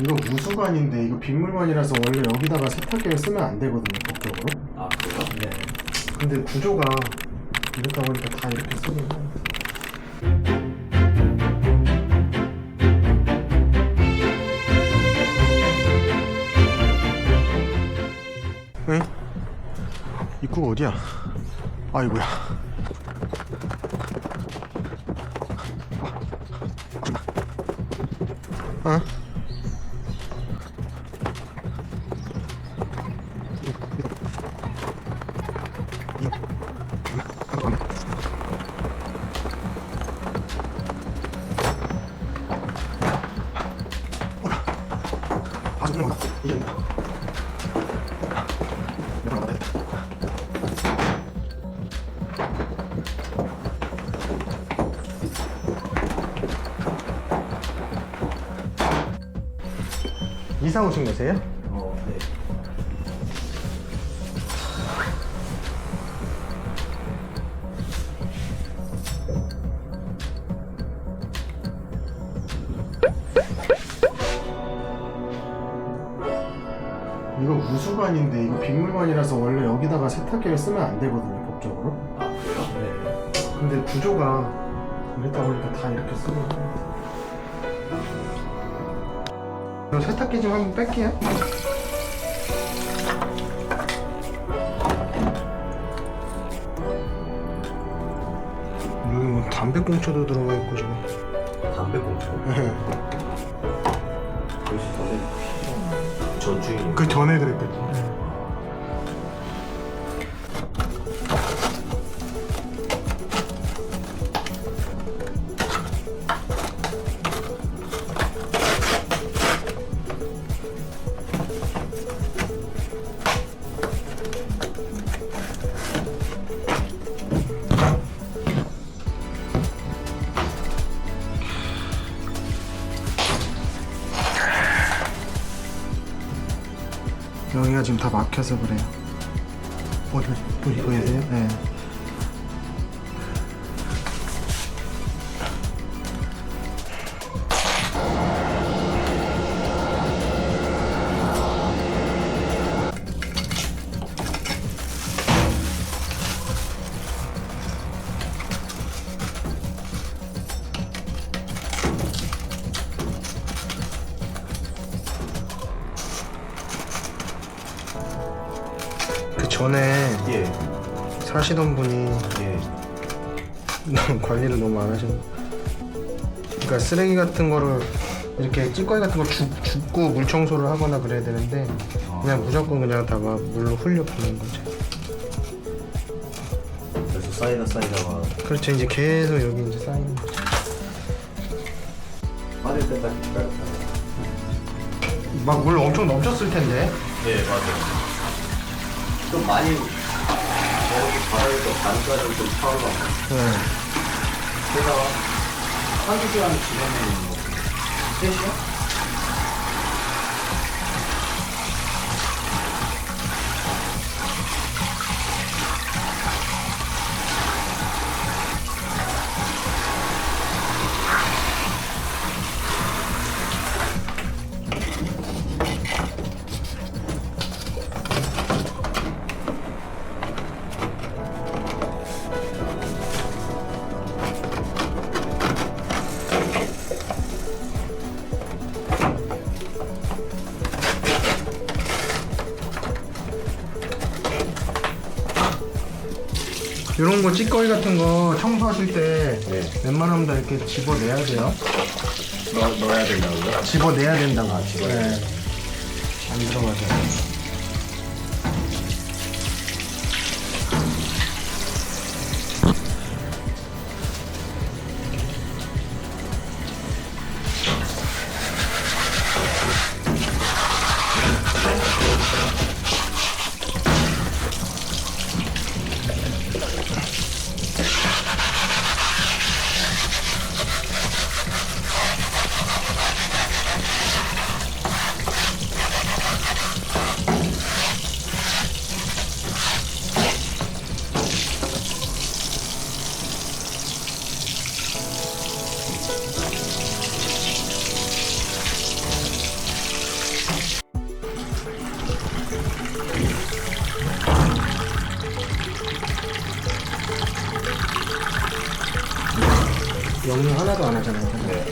이거 무수관인데 이거 빗물관이라서 원래 여기다가 세탁기를 쓰면 안 되거든요 법적으로 아 그래요? 네 근데 구조가 이렇다 보니까 다 이렇게 쓰긴 해요 응? 입구가 어디야? 아이고야 어? 이사 오신 거세요? 이거 무수관인데 이거 빗물관이라서 원래 여기다가 세탁기를 쓰면 안 되거든요 법적으로 아 그래요? 네. 근데 구조가 이렇다 보니까 다 이렇게 해요 그럼 세탁기 좀 한번 뺄게요 여기 뭐 담배꽁초도 들어가 있고 지금 담배 공초. 역시 전에 전주인. 그 전에 그랬거든요 여기가 지금 다 막혀서 그래요. 어디 보시 보이세요? 네. 전에 예. 사시던 분이 예. 너무 관리를 너무 안 하셔. 그러니까 쓰레기 같은 거를 이렇게 찌꺼기 같은 걸 줍, 줍고 물 청소를 하거나 그래야 되는데 그냥 무조건 그냥 다막 물로 흘려 보는 거죠. 그래서 쌓이다 쌓이다가 그렇죠. 이제 계속 여기 이제 쌓이는 거죠. 빠질 때딱 기다렸다. 막물 엄청 넘쳤을 텐데. 예 맞아요. 좀 많이 여기 바닥에서 반까지 좀 파울가. 네. 게다가 한두 시간 지나면 뭐 3시간? 이런 거 찌꺼기 같은 거 청소하실 때 네. 웬만하면 다 이렇게 집어내야 돼요. 넣, 넣어야 된다고요? 집어내야 된다고. 아, 집어내야 네. 안 들어가죠. 오늘 하나도 안 하잖아요. 네.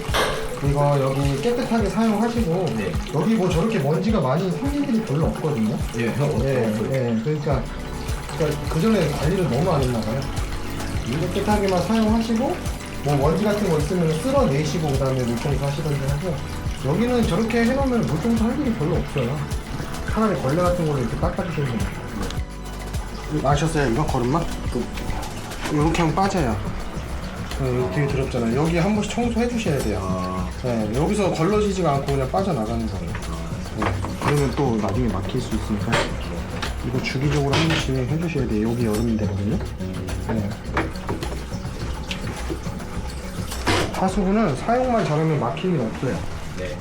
이거 여기 깨끗하게 사용하시고 네. 여기 뭐 저렇게 먼지가 많이 생긴 일이 별로 없거든요. 예, 형. 예, 예. 그러니까, 그러니까 그 전에 관리를 너무 안 했나 봐요. 깨끗하게만 사용하시고 뭐 먼지 같은 거 있으면 쓸어내시고 그다음에 물청소 하시던지 하고 여기는 저렇게 해놓으면 물청소 할 일이 별로 없어요. 차라리 걸레 같은 걸로 이렇게 닦아주시면 돼요. 아셨어요 이거 걸음마? 이렇게 하면 빠져요. 네, 여기 되게 더럽잖아요. 여기 한 번씩 청소해 주셔야 돼요. 아, 네, 여기서 걸러지지가 않고 그냥 빠져나가는 거예요. 네, 그러면 또 나중에 막힐 수 있으니까 이거 주기적으로 한 번씩 해주셔야 돼요. 여기 여름이 되거든요. 네. 하수구는 사용만 잘하면 일 없어요. 네.